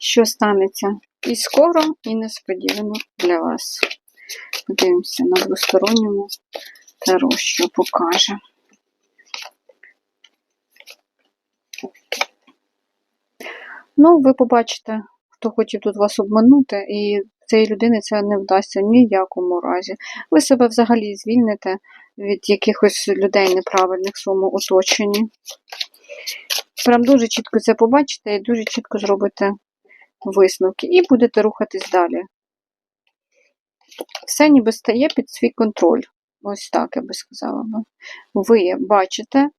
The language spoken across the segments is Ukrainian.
що станеться і скоро, і несподівано для вас. Подивимося на двосторонньому таро, що покаже. Ну, ви побачите, хто хотів тут вас обманути, і цієї людини це не вдасться в якому разі. Ви себе взагалі звільните від якихось людей неправильних в своєму оточенні. Прям дуже чітко це побачите і дуже чітко зробите висновки, і будете рухатись далі. Все ніби стає під свій контроль. Ось так я би сказала. би. Ви бачите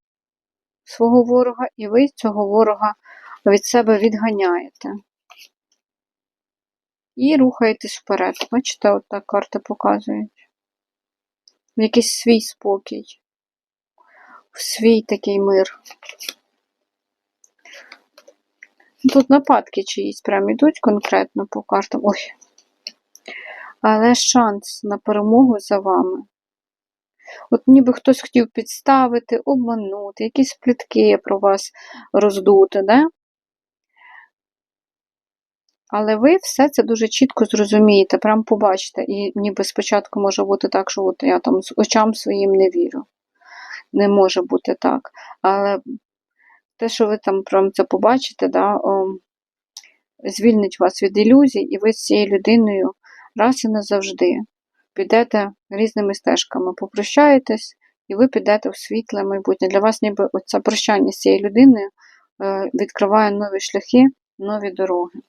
свого ворога, і ви цього ворога від себе відганяєте. І рухаєтесь вперед. Бачите, от так карти показують. В якийсь свій спокій, в свій такий мир. Тут нападки чиїсь прям ідуть конкретно по картам. Ой. Але шанс на перемогу за вами. От ніби хтось хотів підставити, обманути, якісь плітки про вас роздути, да? Але ви все це дуже чітко зрозумієте, прям побачите. І ніби спочатку може бути так, що от я там з очам своїм не вірю. Не може бути так. Але те, що ви там прям це побачите, да, о, звільнить вас від ілюзій, і ви з цією людиною раз і назавжди підете різними стежками, попрощаєтесь, і ви підете в світле майбутнє. Для вас ніби оце прощання з цією людиною е, відкриває нові шляхи, нові дороги.